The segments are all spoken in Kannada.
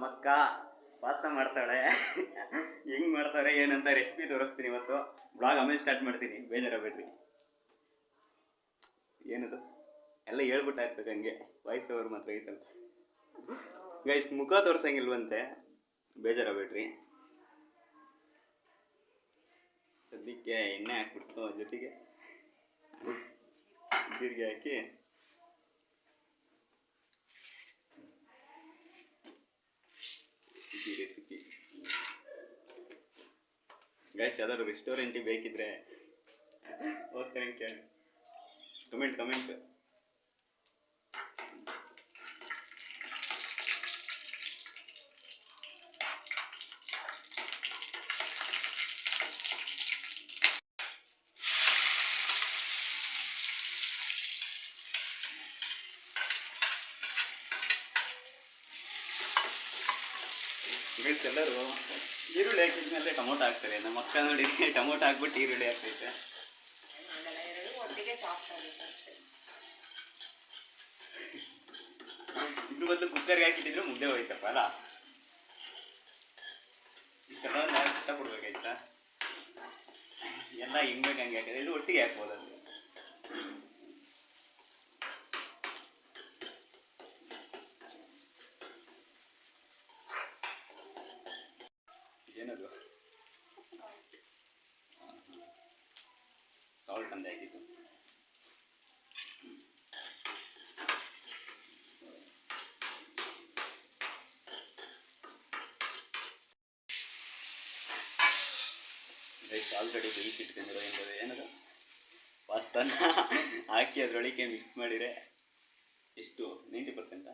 ನಮ್ಮ ಅಕ್ಕ ಪಾಸ್ತಾ ಮಾಡ್ತಾಳೆ. ಹೆಂಗ್ ಮಾಡ್ತಾರೆ, ಏನಂತ ರೆಸಿಪಿ ತೋರಿಸ್ತೀನಿ ಇವತ್ತು. ಬ್ಲಾಗ್ ಆಮೇಲೆ ಸ್ಟಾರ್ಟ್ ಮಾಡ್ತೀನಿ. ಬೇಜಾರಾಗಬೇಡ್ರಿ ಏನದು? ಎಲ್ಲ ಹೇಳ್ಬಿಟ್ಟ ಇರ್ತದೆ ಹಂಗೆ. ವಾಯ್ಸ್ ಓವರ್ ಮಾತ್ರ ಐತಲ್ಲ. ಗೈಸ್ ಮುಖ ತೋರ್ಸಂಗಿಲ್ವಂತೆ. ಬೇಜಾರಾಗಬೇಡ್ರಿ ಸದ್ಯಕ್ಕೆ ಎಣ್ಣೆ ಹಾಕ್ಬಿಟ್ಟು ಜೊತೆಗೆ. ಜೀರಿಗೆ ಹಾಕಿ ಈ ರೆಸಿಪಿ ಗೈಸ್ ಯಾವ್ದಾದ್ರು ರೆಸ್ಟೋರೆಂಟಿಗೆ ಬೇಕಿದ್ರೆ ಹೋಗ್ತಾರೆ ಕೇಳಿ ಕಮೆಂಟ್ ಕಮೆಂಟ್ ಗೈಸ್ ಈರುಳ್ಳಿ ಈರುಳ್ಳಿ ಹಾಕಿದ್ಮೇಲೆ ಟೊಮೊಟೊ ಹಾಕ್ತಾರೆ. ನಮ್ಮ ಅಕ್ಕ ನೋಡಿ ಟೊಮೊಟೊ ಹಾಕ್ಬಿಟ್ಟು ಈರುಳ್ಳಿ ಹಾಕ್ತೈತೆ. ಇದ್ರ ಬದಲು ಕುಕ್ಕರ್ಗೆ ಹಾಕಿಟ್ಟಿದ್ರೆ ಮುದ್ದೆ ಹೋಯ್ತಪ್ಪ, ಅಲ್ಲ? ಇಷ್ಟೆಲ್ಲ ನಾವು ಇಷ್ಟಪಡ್ಬೇಕಾಯ್ತಾ ಎಲ್ಲ ಹಿಂಗ್ ಹಂಗೆ ಹಾಕಿದ್ರೆ ಇದು ಒಟ್ಟಿಗೆ ಹಾಕ್ಬೋದು ಅದು ಏನದು ಸಾಲ್ಟ್ ಆಗಿದ್ದು. ಹಾಕಿದ್ದು ರೈಸ್ ಆಲ್ರೆಡಿ ಬೇಯಿಸಿಟ್ಕೊಂಡಿರೋ ಏನದು? ಪಾಸ್ತಾನ ಹಾಕಿ ಅದರೊಳಗೆ ಮಿಕ್ಸ್ ಮಾಡಿದರೆ ಎಷ್ಟು? Ninety percent?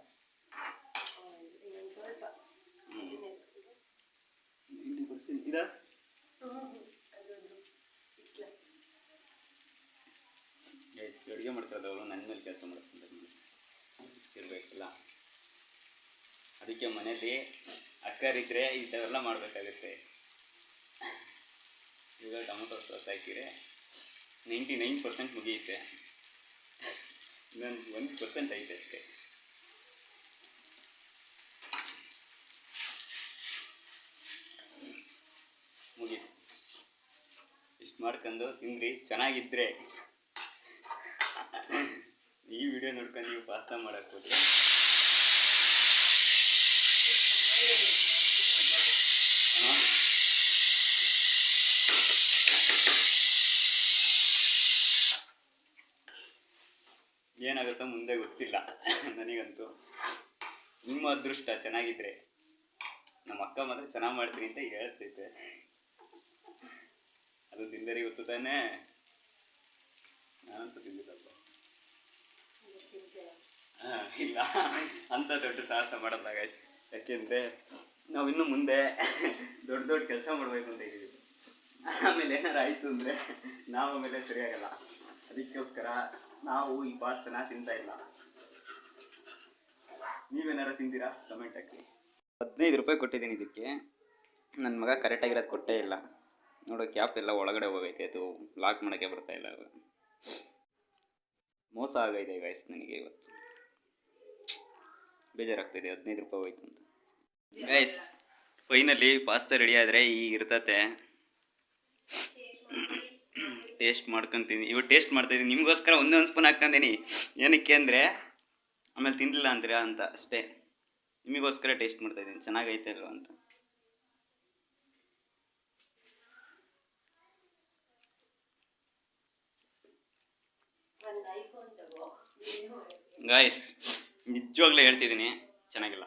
ನೈಂಟಿ ಪರ್ಸೆಂಟ್ ಇದಾ? ಎಷ್ಟು ಅಡುಗೆ ಮಾಡ್ತಾರೆ ಅವರು ನನ್ನ ಮೇಲೆ ಕೆಲಸ ಮಾಡ್ತಾರೆ ಇರಬೇಕಲ್ಲ. ಅದಕ್ಕೆ ಮನೆಯಲ್ಲಿ ಅಕ್ಕರಿದ್ರೆ ಎಲ್ಲ ಮಾಡಬೇಕಾಗುತ್ತೆ. ಈಗ ಟೊಮೊಟೊ ಸಾಸ್ ಹಾಕಿದ್ರೆ ನೈಂಟಿ ನೈನ್ ಪರ್ಸೆಂಟ್ ಮುಗಿಯುತ್ತೆ. ಇನ್ನೊಂದು ಒಂದು ಪರ್ಸೆಂಟ್ ಐತೆ ಅಷ್ಟೇ. ಮುಗೀತು. ಇಷ್ಟು ಮಾಡ್ಕೊಂಡು ತಿಂದ್ರಿ. ಚೆನ್ನಾಗಿದ್ರೆ. ಈ ವಿಡಿಯೋ ನೋಡ್ಕೊಂಡು ನೀವು ಪಾಸ್ತಾ ಮಾಡಕ್ ಹೋದ್ರೆ? ಏನಾಗುತ್ತ ಮುಂದೆ ಗೊತ್ತಿಲ್ಲ. ನನಗಂತೂ ನಿಮ್ಮ ಅದೃಷ್ಟ ಚೆನ್ನಾಗಿದ್ರೆ ನಮ್ಮ ಅಕ್ಕ ಮಾತ್ರ ಚೆನ್ನಾಗಿ ಮಾಡ್ತೀನಿ ಅಂತ ಹೇಳ್ತೈತೆ. ಅದು ತಿಂದರಿ ಗೊತ್ತು ತಾನೇ ನಾನಂತೂ ತಿಂದಿಲ್ಲಪ್ಪ ಇಲ್ಲ. ಅಂತ ದೊಡ್ಡ ಸಾಹಸ ಮಾಡಲ್ಲ ಗಾಯ್ ಯಾಕೆಂದ್ರೆ ನಾವು ಇನ್ನು ಮುಂದೆ ದೊಡ್ಡ ದೊಡ್ಡ ಕೆಲಸ ಮಾಡಬೇಕು ಅಂತ ಇದೀವಿ ಆಮೇಲೆ ಏನಾರು ಆಯಿತು ಅಂದರೆ ನಾವು ಆಮೇಲೆ ಸರಿಯಾಗಲ್ಲ. ಅದಕ್ಕೋಸ್ಕರ ನಾವು ಈ ಪಾಸ್ತನ ತಿಂತಾ ಇಲ್ಲ. ನೀವೇನಾರು ತಿಂತೀರಾ? ಕಮೆಂಟ್ ಹಾಕಿ. ಹದಿನೈದು ರೂಪಾಯಿ ಕೊಟ್ಟಿದ್ದೀನಿ ಇದಕ್ಕೆ. ನನ್ನ ಮಗ ಕರೆಕ್ಟಾಗಿರೋದು ಕೊಟ್ಟೇ ಇಲ್ಲ. ನೋಡೋ ಕ್ಯಾಪ್ ಎಲ್ಲ ಒಳಗಡೆ ಹೋಗೈತೆ. ಅದು ಲಾಕ್ ಮಾಡೋಕ್ಕೆ ಬರ್ತಾ ಇಲ್ಲ ಮೋಸ ಆಗೈತೆ ಗಾಯ್ಸ್ ನನಗೆ ಇವತ್ತು. ಬೇಜಾರಾಗ್ತಿದೆ, ಹದಿನೈದು ರೂಪಾಯಿ ಹೋಯ್ತು ಅಂತ. ಗೈಸ್ ಫೈನಲಿ ಪಾಸ್ತಾ ರೆಡಿ ಆದರೆ ಈಗ ಇರ್ತತೆ. ಟೇಸ್ಟ್ ಮಾಡ್ಕೊತೀನಿ. ಇವತ್ತು ಟೇಸ್ಟ್ ಮಾಡ್ತಾಯಿದ್ದೀನಿ ನಿಮಗೋಸ್ಕರ ಒಂದೊಂದು ಸ್ಪೂನ್ ಹಾಕ್ಕೊಂತೀನಿ ಏನಕ್ಕೆ ಅಂದರೆ, ಆಮೇಲೆ ತಿನ್ನಲಿಲ್ಲ ಅಂತೀರಾ ಅಂತ ಅಷ್ಟೇ. ನಿಮಗೋಸ್ಕರ ಟೇಸ್ಟ್ ಮಾಡ್ತಾಯಿದ್ದೀನಿ ಚೆನ್ನಾಗೈತೆ ಅಲ್ವಾ ಅಂತ. ಗಾಯ್ಸ್ ನಿಜವಾಗ್ಲೇ ಹೇಳ್ತಿದ್ದೀನಿ, ಚೆನ್ನಾಗಿಲ್ಲ.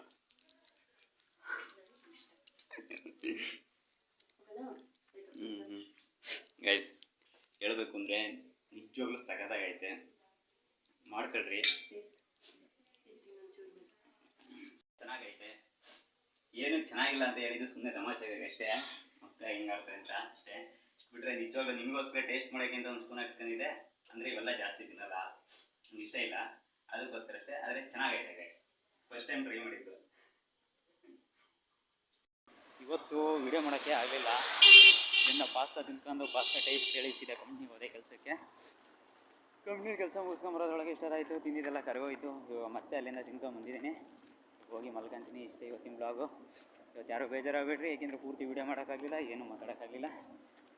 ಗೈಸ್ ಹೇಳ್ಬೇಕು ಅಂದರೆ ನಿಜವಾಗ್ಲೂ ಸಖತ್ತಾಗೈತೆ ಮಾಡ್ಕೊಳ್ರಿ. ಚೆನ್ನಾಗೈತೆ ಏನು ಚೆನ್ನಾಗಿಲ್ಲ ಅಂತ ಹೇಳಿದ್ದು ಸುಮ್ಮನೆ ತಮಾಷೆ ಅಷ್ಟೇ. ಮಕ್ಕಳ ಹೆಂಗಾಗ್ತದೆ ಅಂತ ಅಷ್ಟೇ. ಬಿಟ್ರೆ ನಿಜವಾಗ್ಲೂ ನಿಮಗೋಸ್ಕರ ಟೇಸ್ಟ್ ಮಾಡೋಕೆ ಅಂತ ಒಂದು ಸ್ಪೂನ್ ಹಾಕ್ಸ್ಕೊಂಡಿದೆ ಅಂದರೆ ಇವೆಲ್ಲ ಜಾಸ್ತಿ ತಿನ್ನಲ್ಲ ನಂಗೆ ಇಷ್ಟ ಇಲ್ಲ. ಅದಕ್ಕೋಸ್ಕರ ಅಷ್ಟೇ. ಆದರೆ ಚೆನ್ನಾಗೈತೆ ಗೈಸ್ ಫಸ್ಟ್ ಟೈಮ್ ಟ್ರೈ ಮಾಡಿದ್ದು. ಇವತ್ತು ವಿಡಿಯೋ ಮಾಡೋಕ್ಕೆ ಆಗಲಿಲ್ಲ. ಇದನ್ನು ಪಾಸ್ತಾ ತಿನ್ಕೊಂಡು ಪಾಸ್ತಾ ಟೈಪ್ ಕೇಳಿಸಿದೆ ಸೀದಾ ಕಂಪ್ನಿಗೆ ಹೋದೆ ಕೆಲಸಕ್ಕೆ. ಕಂಪ್ನಿ ಕೆಲಸ ಮುಗಿಸ್ಕೊಂಬರೋದ್ರೊಳಗೆ ಆಯಿತು, ತಿಂದಿದ್ದೆಲ್ಲ ಕರಗೋಯ್ತು. ಮತ್ತೆ ಅಲ್ಲಿಂದ ತಿನ್ಕೊಂಡು ಬಂದಿದ್ದೀನಿ. ಹೋಗಿ ಮಲ್ಕೊಂತೀನಿ ಇಷ್ಟೇ ಇವತ್ತಿನ ಬ್ಲಾಗು ಇವತ್ತು ಯಾರೂ ಬೇಜಾರಾಗಬೇಡ್ರಿ, ಏಕೆಂದರೆ ಪೂರ್ತಿ ವೀಡಿಯೋ ಮಾಡೋಕ್ಕಾಗಲಿಲ್ಲ, ಏನೂ ಮಾತಾಡೋಕ್ಕಾಗಲಿಲ್ಲ.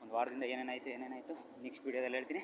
ಒಂದು ವಾರದಿಂದ ಏನೇನಾಯಿತು ಏನೇನಾಯಿತು ನೆಕ್ಸ್ಟ್ ವೀಡಿಯೋದಲ್ಲಿ ಹೇಳ್ತೀನಿ.